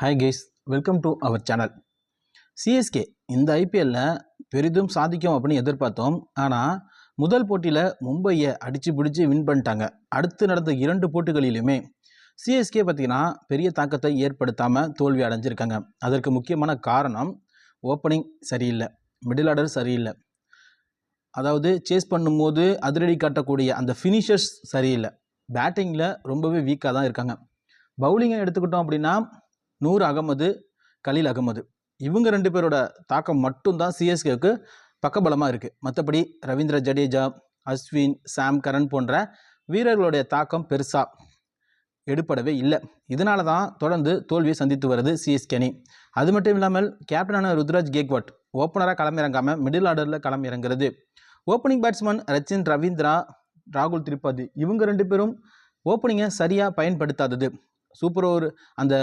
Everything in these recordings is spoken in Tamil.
Hi guys welcome to our channel CSK இந்த ஐபிஎல்லில் பெரிதும் சாதிக்கும் அப்படின்னு எதிர்பார்த்தோம். ஆனால் முதல் போட்டியில் மும்பையை அடித்து பிடிச்சி வின் பண்ணிட்டாங்க. அடுத்து நடந்த இரண்டு போட்டிகளிலுமே சிஎஸ்கே பார்த்தீங்கன்னா பெரிய தாக்கத்தை ஏற்படுத்தாமல் தோல்வி அடைஞ்சிருக்காங்க. அதற்கு முக்கியமான காரணம் ஓப்பனிங் சரியில்லை மிடில் ஆர்டர் சரியில்லை. அதாவது சேஸ் பண்ணும்போது அதிரடி காட்டக்கூடிய அந்த ஃபினிஷர்ஸ் சரியில்லை. பேட்டிங்கில் ரொம்பவே வீக்காக தான் இருக்காங்க. பவுலிங்கை எடுத்துக்கிட்டோம் அப்படின்னா நூறு அகமது கலீல் அகமது. இவங்க ரெண்டு பேரோட தாக்கம் மட்டும்தான் சிஎஸ்கேவுக்கு பக்கபலமாக இருக்குது மற்றபடி ரவீந்திர ஜடேஜா அஸ்வின் சாம் கரன் போன்ற வீரர்களுடைய தாக்கம் பெருசாக எடுப்படவே இல்லை. இதனால தான் தொடர்ந்து தோல்வியை சந்தித்து வருது சிஎஸ்கே அணி. அது மட்டும் இல்லாமல் கேப்டனான ருத்ராஜ் கேக்வாட் ஓப்பனராக களமிறங்காமல் மிடில் ஆர்டரில் களமிறங்குறது ஓப்பனிங் பேட்ஸ்மேன் ரச்சின் ரவீந்திரா ராகுல் திரிபாதி இவங்க ரெண்டு பேரும் ஓப்பனிங்கை சரியாக பயன்படுத்தாதது. சூப்பர் ஓவர் அந்த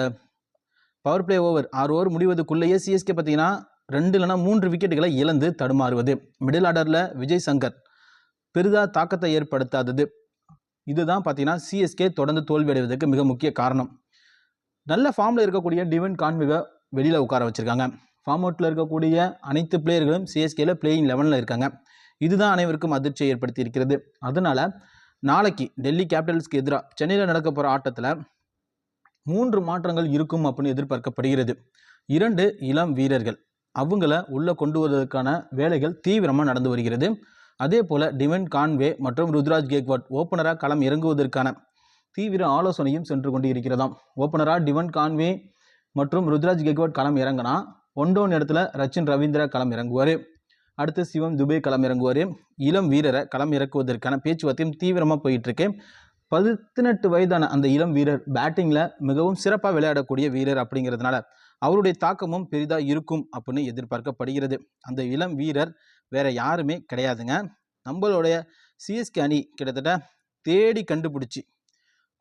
பவர் பிளே ஓவர் ஆறு ஓவர் முடிவதுக்குள்ளேயே சிஎஸ்கே பார்த்தீங்கன்னா ரெண்டு இல்லைனா மூன்று விக்கெட்டுகளை இழந்து தடுமாறுவது. மிடில் ஆர்டரில் விஜய் சங்கர் பெரிதாக தாக்கத்தை ஏற்படுத்தாதது. இதுதான் பார்த்தீங்கன்னா சிஎஸ்கே தொடர்ந்து தோல்வியடைவதற்கு மிக முக்கிய காரணம். நல்ல ஃபார்மில் இருக்கக்கூடிய டிவன் கான்விவை வெளியில் உட்கார வச்சுருக்காங்க. ஃபார்ம் அவுட்டில் இருக்கக்கூடிய அனைத்து பிளேயர்களும் சிஎஸ்கேல பிளேயிங் லெவனில் இருக்காங்க. இதுதான் அனைவருக்கும் அதிர்ச்சியை ஏற்படுத்தி இருக்கிறது. அதனால் நாளைக்கு டெல்லி கேபிட்டல்ஸ்க்கு எதிராக சென்னையில் நடக்க போகிற ஆட்டத்தில் மூன்று மாற்றங்கள் இருக்கும் அப்படின்னு எதிர்பார்க்கப்படுகிறது. இரண்டு இளம் வீரர்கள். அவங்கள உள்ளே கொண்டு வருவதற்கான வேலைகள் தீவிரமாக நடந்து வருகிறது. அதே போல் டிவன் கான்வே மற்றும் ருத்ராஜ் கேக்வாட் ஓப்பனராக களம் இறங்குவதற்கான தீவிர ஆலோசனையும் சென்று கொண்டு இருக்கிறதாம். ஓப்பனராக டிவன் கான்வே மற்றும் ருத்ராஜ் கெக்வாட் களம் இறங்கினா ஒன் இடத்துல ரச்சின் ரவீந்திரா களம் இறங்குவார். அடுத்து சிவம் துபே களம் இறங்குவார். இளம் வீரரை களம் இறக்குவதற்கான பேச்சுவார்த்தையும் தீவிரமாக போயிட்டுருக்கு பதினெட்டு வயதான அந்த இளம் வீரர் பேட்டிங்கில் மிகவும் சிறப்பாக விளையாடக்கூடிய வீரர் அப்படிங்கிறதுனால அவருடைய தாக்கமும் பெரிதாக இருக்கும் அப்படின்னு எதிர்பார்க்கப்படுகிறது. அந்த இளம் வீரர் வேற யாருமே கிடையாதுங்க. நம்மளுடைய சிஎஸ்கே அணி கிட்டத்தட்ட தேடி கண்டுபிடிச்சி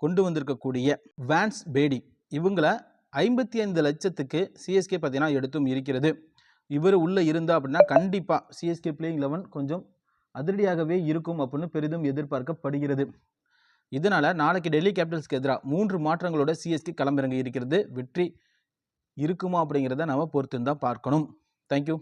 கொண்டு வந்திருக்கக்கூடிய வேன்ஸ் பேடி இவங்கள ஐம்பத்தி ஐந்து லட்சத்துக்கு சிஎஸ்கே பார்த்தீங்கன்னா எடுத்தும் இருக்கிறது. இவர் உள்ளே இருந்தால் அப்படின்னா கண்டிப்பாக சிஎஸ்கே பிளேயிங் லெவன் கொஞ்சம் அதிரடியாகவே இருக்கும் அப்படின்னு பெரிதும் எதிர்பார்க்கப்படுகிறது. இதனால் நாளைக்கு டெல்லி கேபிட்டல்ஸ்க்கு எதிராக மூன்று மாற்றங்களோட சிஎஸ்கே களமிறங்க இருக்கிறது. வெற்றி இருக்குமா அப்படிங்கிறத நம்ம பொறுத்து தான் பார்க்கணும் தேங்க்யூ